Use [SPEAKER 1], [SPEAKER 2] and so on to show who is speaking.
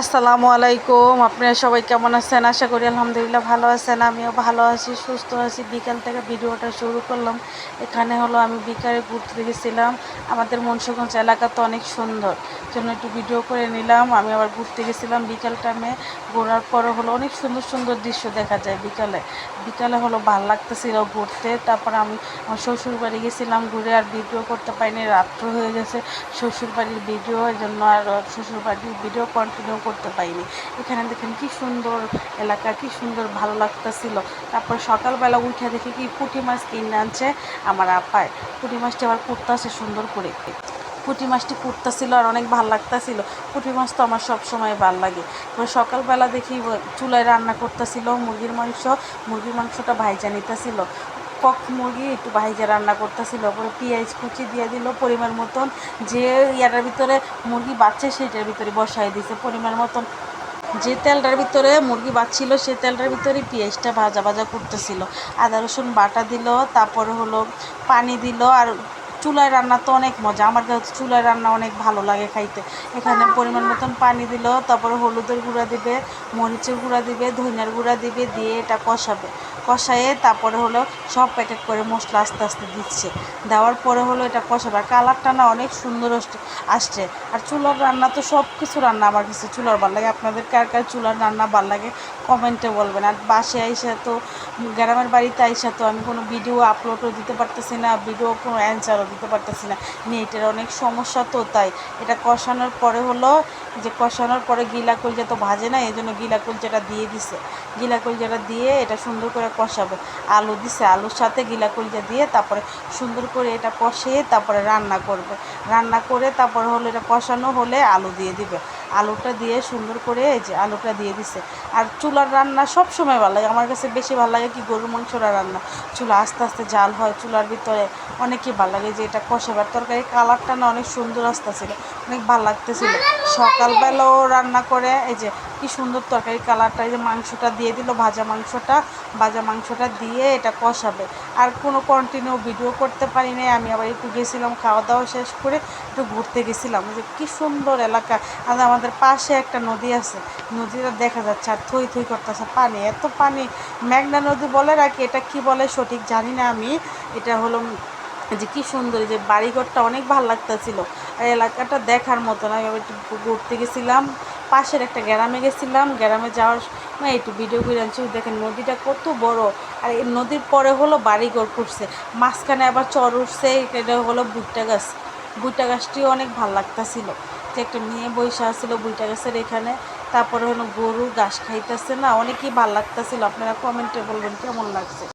[SPEAKER 1] আসসালামু আলাইকুম। আপনারা সবাই কেমন আছেন? আশা করি আলহামদুলিল্লাহ ভালো আছেন। আমিও ভালো আছি, সুস্থ আছি। বিকাল থেকে ভিডিওটা শুরু করলাম। এখানে হলো আমি বিকালে ঘুরতে গেছিলাম আমাদের মনসুগঞ্জ এলাকা তো অনেক সুন্দর। জন্য একটু ভিডিও করে নিলাম। আমি আবার ঘুরতে গেছিলাম বিকাল টাইমে ঘোরার পরে হলো অনেক সুন্দর সুন্দর দৃশ্য দেখা যায় বিকালে। বিকালে হলো ভালো লাগতেছিল ঘুরতে। তারপর আমি আমার শ্বশুর বাড়ি গেছিলাম ঘুরে আর ভিডিও করতে পারিনি। রাত্র হয়ে গেছে শ্বশুর বাড়ির ভিডিও। এই জন্য আর শ্বশুর বাড়ির ভিডিও কন্টিনিউ করতে পারিনি। এখানে দেখেন কি সুন্দর এলাকা, কি সুন্দর ভালো লাগতেছিল। তারপর সকালবেলা উঠে দেখি কি পুঁটি মাছ কিনে আনছে আমার আপায় পুঁটি মাছটি আবার কুটতেছে সুন্দর করে। পুঁটি মাছটি কুটতেছিল আর অনেক ভালো লাগতেছিল। পুঁটি মাছ তো আমার সব সময় ভালো লাগে। এবার সকালবেলা দেখি চুলায় রান্না করতেছিল মুরগির মাংস। মুরগির মাংসটা ভাইজা নিতেছিল। কক মুরগি, একটু ভাইজা রান্না করতেছিল পরে পেঁয়াজ কুচি দিয়ে দিল, পরিমাণ মতন। যে ইয়াটার ভিতরে মুরগি বাচ্চা সেটার ভিতরে বসাই দিছে, পরিমাণ মতন। যে তেলটার ভিতরে মুরগি বাচ্ছিল সে তেলটার ভিতরে পেঁয়াজটা ভাজা ভাজা করতেছিল। আদা, রসুন বাটা দিল, তারপরে হলো পানি দিল, আর চুলায় রান্না তো অনেক মজা। আমার কাছে চুলায় রান্না অনেক ভালো লাগে খাইতে। এখানে পরিমাণ মতন পানি দিল, তারপরে হলুদের গুঁড়া দিবে, মরিচের গুঁড়া দিবে ধনিয়ার গুঁড়া দিবে, দিয়ে এটা কষাবে। কষায়ে তারপরে হলো সব প্যাকেট করে মশলা আস্তে আস্তে দিচ্ছে। দেওয়ার পরে হলো এটা কষাবে। আর কালারটা না অনেক সুন্দর আসছে আর চুলার রান্না তো সব কিছু রান্না আমার কাছে চুলার ভালো লাগে। আপনাদের কার কার চুলার রান্না ভালো লাগে কমেন্টে বলবেন। আর বাসে আইসা তো, গ্রামের বাড়িতে আইসা তো আমি কোনো ভিডিও আপলোডও দিতে পারতেছি না ভিডিও কোনো অ্যান্সারও দিতে পারতেছি না। নেটের অনেক সমস্যা তো, তাই এটা কষানোর পরে হলো যে কষানোর পরে গিলা কলজা তো ভাজে না এই জন্য গিলা কলজাটা দিয়ে দিছে। গিলা কলজাটা দিয়ে এটা সুন্দর করে কষাবে। আলু দিছে, আলুর সাথে গিলা কলজা দিয়ে তারপরে সুন্দর করে এটা কষিয়ে তারপরে রান্না করবে। রান্না করে তারপরে হলো এটা কষানো হলে আলু দিয়ে দিবে। আলুটা দিয়ে সুন্দর করে এই যে আলুটা দিয়ে দিছে। আর চুলার রান্না সব সময় ভালো লাগে। আমার কাছে বেশি ভালো লাগে কি গরুর মাংসটা রান্না। চুলা আস্তে আস্তে জাল হয়, চুলার ভিতরে অনেকই ভালো লাগে যে এটা কষাবার তরকারি। কালারটা না অনেক সুন্দর আসতেছিল, অনেক ভালো লাগতেছিল। সকালবেলাও রান্না করে, এই যে কি সুন্দর তরকারি কালারটা, এই যে মাংসটা দিয়ে দিল, ভাজা মাংসটা ভাজা মাংসটা দিয়ে এটা কষাবে। আর কোনো কন্টিনিউ ভিডিও করতে পারি নাই, আমি আবার একটু গেছিলাম খাওয়া দাওয়া শেষ করে একটু ঘুরতে গেছিলাম। যে কী সুন্দর এলাকা। আর আমাদের পাশে একটা নদী আছে, নদীটা দেখা যাচ্ছে, আর থই থই করতেছে পানি, এত পানি। মেঘনা নদী বলে রাখি, এটা কি বলে সঠিক জানি না আমি, এটা হলো যে কী সুন্দর যে বাড়িঘরটা অনেক ভালো লাগতেছিল। আর এলাকাটা দেখার মতো আমি একটু ঘুরতে গেছিলাম, পাশের একটা গ্রামে গেছিলাম, গ্রামে যাওয়ার সময় একটু ভিডিও করে আনছি দেখেন নদীটা কত বড়, আর এই নদীর পরে হলো বাড়িঘর করছে মাঝখানে আবার চর উঠছে, এটা হলো ভুট্টা গাছ। ভুট্টা গাছটিও অনেক ভালো লাগতেছিল, যে একটা মেয়ে বৈশা ছিল ভুট্টা গাছের এখানে, তারপরে হলো গরু ঘাস খাইতেছে না, অনেকই ভালো লাগতেছিল, আপনারা কমেন্টে বলবেন কেমন লাগছে?